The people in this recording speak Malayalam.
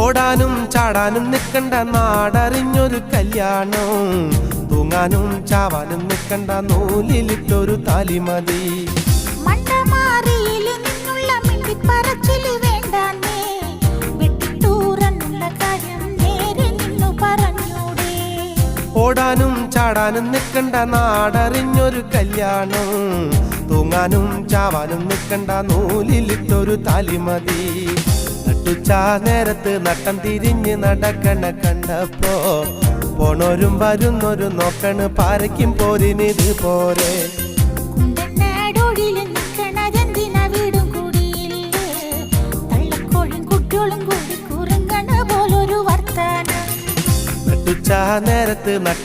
ഓടാനും ചാടാനും നിൽക്കണ്ട നാടറിഞ്ഞൊരു കല്യാണം. തൂങ്ങാനും ചാവാനും നിൽക്കണ്ട നൂലിലിട്ടൊരു താലി മതി ഓടാനും ചാടാനും നിൽക്കണ്ട നാടറിഞ്ഞൊരു കല്യാണം. തൂങ്ങാനും ചാവാനും നിൽക്കണ്ട നൂലിലിട്ടൊരു താലിമതി. നട്ടുച്ചാ നേരത്ത് നട്ടം തിരിഞ്ഞ് നടക്കണ കണ്ടപ്പോ പോണോരും വരുന്നൊരു നോക്കണ് പാരയ്ക്കും പോരിനിത് പോരെ. നേരത്ത് നിക്കണതെന്തിനാ